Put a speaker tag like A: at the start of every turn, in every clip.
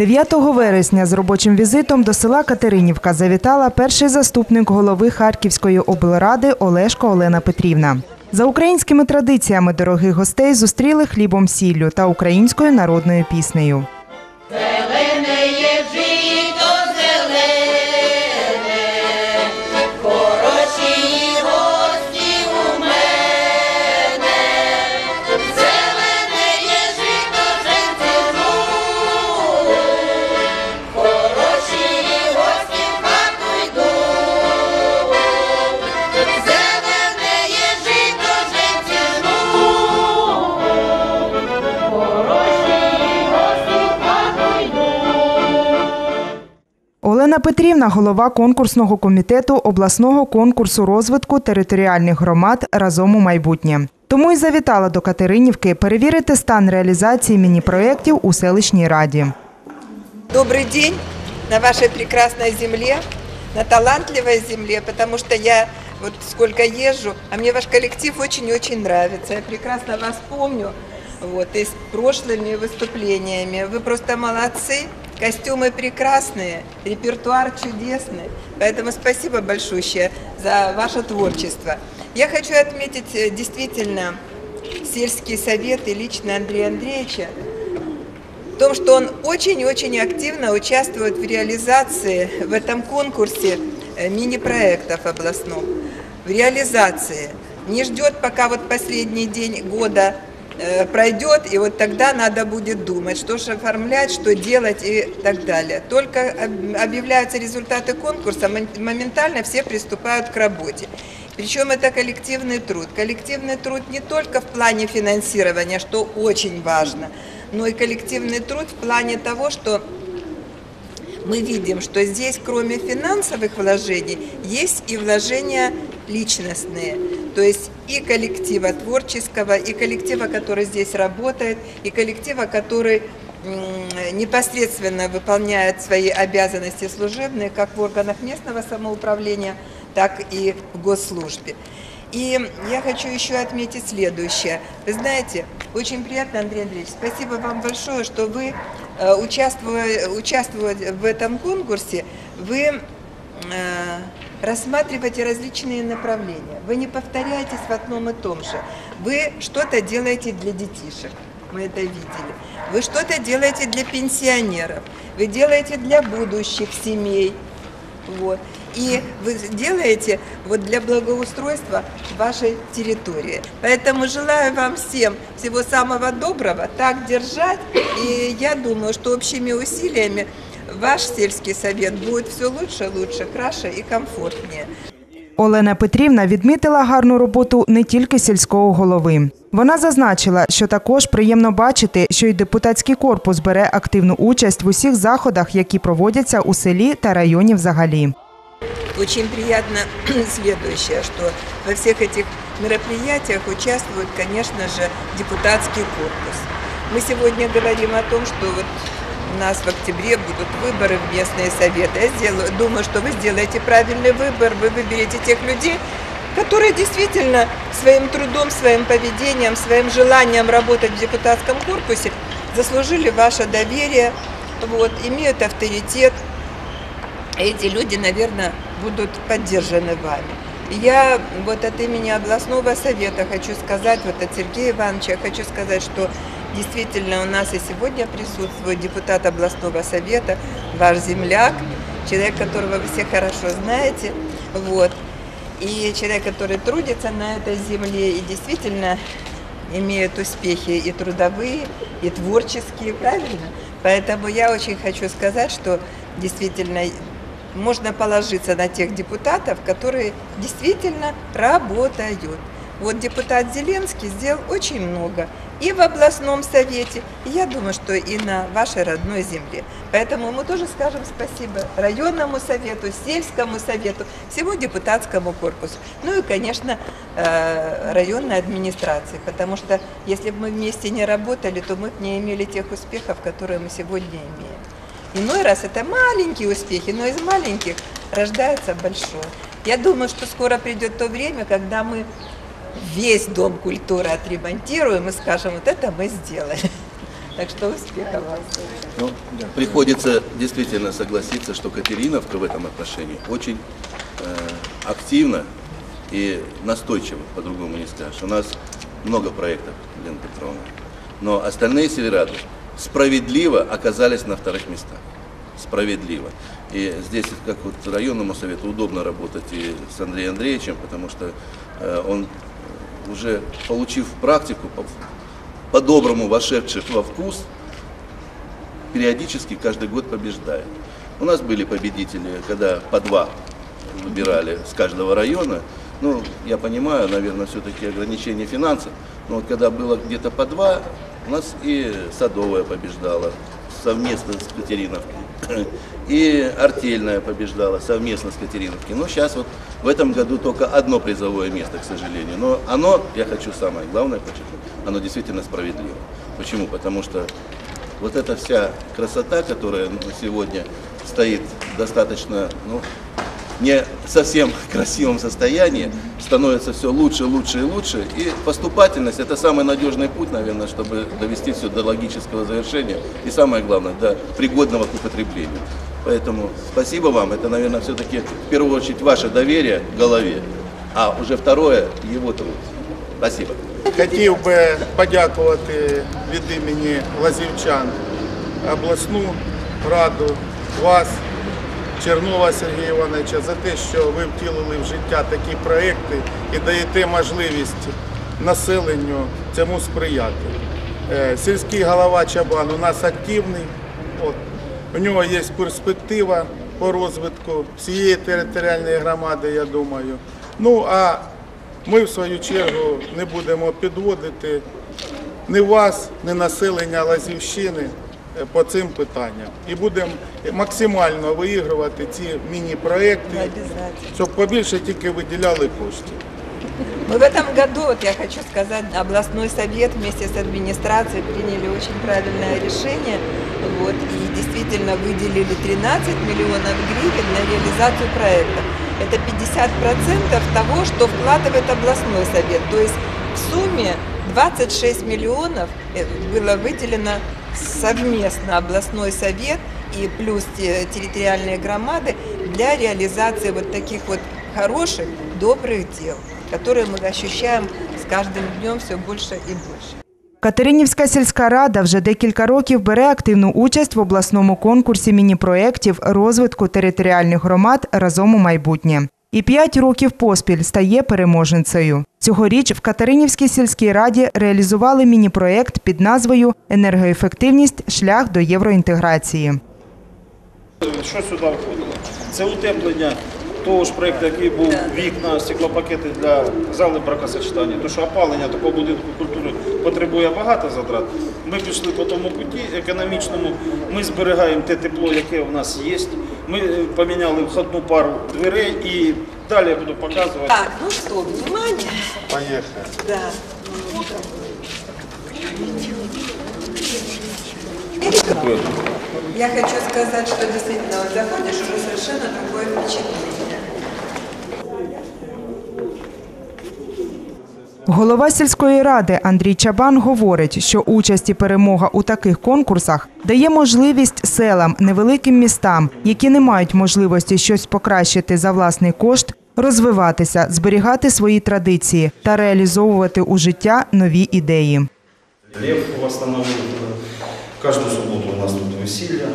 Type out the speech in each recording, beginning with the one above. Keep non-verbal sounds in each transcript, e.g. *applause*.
A: 9 вересня з робочим візитом до села Катеринівка завітала перший заступник голови Харківської облради Олешко Олена Петрівна. За українськими традиціями дорогих гостей зустріли хлібом сіллю та українською народною піснею. Олена Петрівна, голова конкурсного комітету обласного конкурсу розвитку територіальних громад разом у майбутнє. Тому й завітала до Катеринівки перевірити стан реалізації міні-проєктів у селищній раді.
B: Добрый день на вашей прекрасной земле, на талантливой земле, потому что я вот сколько езжу, а мне ваш коллектив очень-очень нравится. Я прекрасно вас помню, вот, и с прошлыми выступлениями. Вы просто молодцы, Костюмы прекрасные, репертуар чудесный. Поэтому спасибо большое за ваше творчество. Я хочу отметить э, действительно сельский совет и лично Андрея Андреевича, в том, что он очень-очень активно участвует в реализации в этом конкурсе э, мини-проектов областном. В реализации. Не ждет, пока вот последний день года пройдет, и вот тогда надо будет думать, что же оформлять, что делать и так далее. Только об- объявляются результаты конкурса, моментально все приступают к работе. Причем это коллективный труд. Коллективный труд не только в плане финансирования, что очень важно, но и коллективный труд в плане того, что мы видим, что здесь кроме финансовых вложений есть и вложения личностные. То есть и коллектива творческого, и коллектива, который здесь работает, и коллектива, который непосредственно выполняет свои обязанности служебные как в органах местного самоуправления, так и в госслужбе. И я хочу еще отметить следующее. Вы знаете, очень приятно, Андрей Андреевич, спасибо вам большое, что вы, э, участвуя, участвуя в этом конкурсе, вы рассматриваете различные направления. Вы не повторяетесь в одном и том же. Вы что-то делаете для детишек. Мы это видели. Вы что-то делаете для пенсионеров. Вы делаете для будущих семей. Вот. И вы делаете вот для благоустройства вашей территории. Поэтому желаю вам всем всего самого доброго, так держать. И я думаю, что общими усилиями ваш сельский совет будет все лучше, лучше, краше и комфортнее.
A: Олена Петрівна відмітила гарну роботу не тільки сільського голови. Вона зазначила, що також приємно бачити, що й депутатський корпус бере активну участь в усіх заходах, які проводяться у селі та районі взагалі.
B: Очень приятно *clears throat* следующее, что во всех этих мероприятиях участвует, конечно же, депутатский корпус. Мы сегодня говорим о том, что вот у нас в октябре будут выборы в местные советы. Я сделаю, думаю, что вы сделаете правильный выбор, вы выберете тех людей, которые действительно своим трудом, своим поведением, своим желанием работать в депутатском корпусе заслужили ваше доверие, вот, имеют авторитет, эти люди, наверное, будут поддержаны вами. Я вот от имени областного совета хочу сказать, вот от Сергея Ивановича хочу сказать, что действительно у нас и сегодня присутствует депутат областного совета, ваш земляк, человек, которого вы все хорошо знаете, вот, и человек, который трудится на этой земле и действительно имеют успехи и трудовые, и творческие, правильно? Поэтому я очень хочу сказать, что действительно можно положиться на тех депутатов, которые действительно работают. Вот депутат Зеленский сделал очень много и в областном совете, я думаю, что и на вашей родной земле. Поэтому мы тоже скажем спасибо районному совету, сельскому совету, всему депутатскому корпусу. Ну и, конечно, э, районной администрации, потому что если бы мы вместе не работали, то мы бы не имели тех успехов, которые мы сегодня имеем. Иной раз это маленькие успехи, но из маленьких рождается большое. Я думаю, что скоро придет то время, когда мы весь Дом культуры отремонтируем и скажем, вот это мы сделали. Так что успехов вам.
C: Ну, приходится действительно согласиться, что Катериновка в этом отношении очень э, активно и настойчиво, по-другому не скажешь. У нас много проектов, Лена Петровна, но остальные сельрады справедливо оказались на вторых местах. Справедливо. И здесь, как вот районному совету, удобно работать и с Андреем Андреевичем, потому что э, он уже получив практику, по- по-доброму вошедший во вкус, периодически каждый год побеждает. У нас были победители, когда по два выбирали с каждого района. Ну, я понимаю, наверное, все-таки ограничение финансов, но вот когда было где-то по два, у нас и Садовая побеждала совместно с Катериновкой, и Артельная побеждала совместно с Катериновкой. Но сейчас вот в этом году только одно призовое место, к сожалению. Но оно, я хочу самое главное подчеркнуть, оно действительно справедливо. Почему? Потому что вот эта вся красота, которая на сегодня стоит достаточно, ну, не совсем *laughs* красивом состоянии, становится все лучше, лучше и лучше. И поступательность – это самый надежный путь, наверное, чтобы довести все до логического завершения и, самое главное, до пригодного к употреблению. Поэтому спасибо вам. Это, наверное, все-таки в первую очередь ваше доверие в голове, а уже второе – его труд. Спасибо.
D: Хотів би подякувати від імені лазівчан обласну раду, вас, Чернова Сергія Івановича, за те, що ви втілили в життя такі проекти і даєте можливість населенню цьому сприяти. Е, Сільський голова Чабан у нас активний. От. У нього є перспектива по розвитку всієї територіальної громади, я думаю. Ну а ми, в свою чергу, не будемо підводити ні вас, ні населення Лазівщини по цим питанням. І будемо максимально виігрувати ці міні-проекти, щоб побільше тільки виділяли коштів.
B: Мы в этом году, вот я хочу сказать, областной совет вместе с администрацией приняли очень правильное решение. Вот, и действительно выделили 13 миллионов гривен на реализацию проекта. Это 50% того, что вкладывает областной совет. То есть в сумме 26 миллионов э, было выделено совместно областной совет и плюс те- территориальные громады для реализации вот таких вот хороших, добрых дел, которые мы ощущаем с каждым днем все больше и больше.
A: Катеринівська сільська рада вже декілька років бере активну участь в обласному конкурсі міні-проєктів розвитку територіальних громад разом у майбутнє. І п'ять років поспіль стає переможницею. Цьогоріч в Катеринівській сільській раді реалізували міні-проект під назвою Енергоефективність шлях до євроінтеграції.
E: Що сюди входило? Це утеплення того ж проєкту, який був вікна, стеклопакети для зали бракосочетання. Тому що опалення такого будинку культури потребує багато затрат. Ми пішли по тому путі економічному. Ми зберігаємо те тепло, яке у нас є. Ми е, поміняли входну пару дверей і далі я буду показувати.
B: Так, ну что, внимание.
D: Поїхали.
B: Да. Я хочу сказать, что действительно вот заходишь, уже совершенно другое впечатление.
A: Голова сільської ради Андрій Чабан говорить, що участь і перемога у таких конкурсах дає можливість селам, невеликим містам, які не мають можливості щось покращити за власний кошт, розвиватися, зберігати свої традиції та реалізовувати у життя нові ідеї.
E: Лев восстановил. Каждую субботу у нас тут веселье,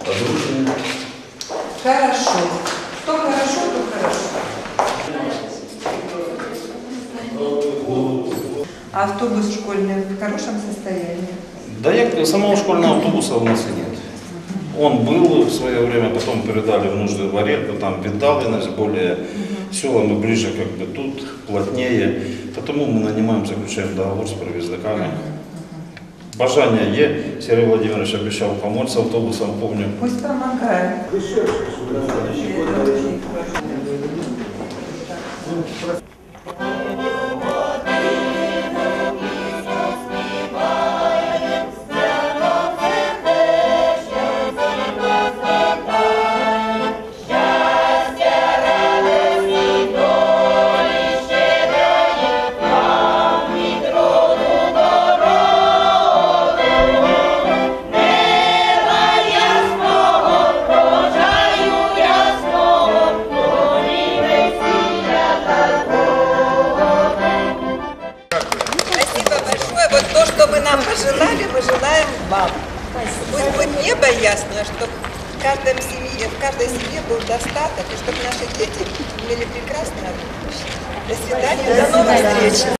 E: одружение.
B: Хорошо. Что хорошо, то хорошо. А автобус школьный в хорошем состоянии?
E: Да я самого школьного автобуса у нас и нет. Он был в свое время, потом передали в нужды в аренду, там віддаленность более mm -hmm. села мы ближе как бы тут, плотнее. Потому мы нанимаем, заключаем договор с провизниками. Mm -hmm. Бажание є. Сергей Владимирович обещал помочь с автобусом, помню.
B: Пусть помогает. Еще, каждом семье, в каждой семье был достаток, и чтобы наши дети имели прекрасное будущее. До свидания, до новых встреч.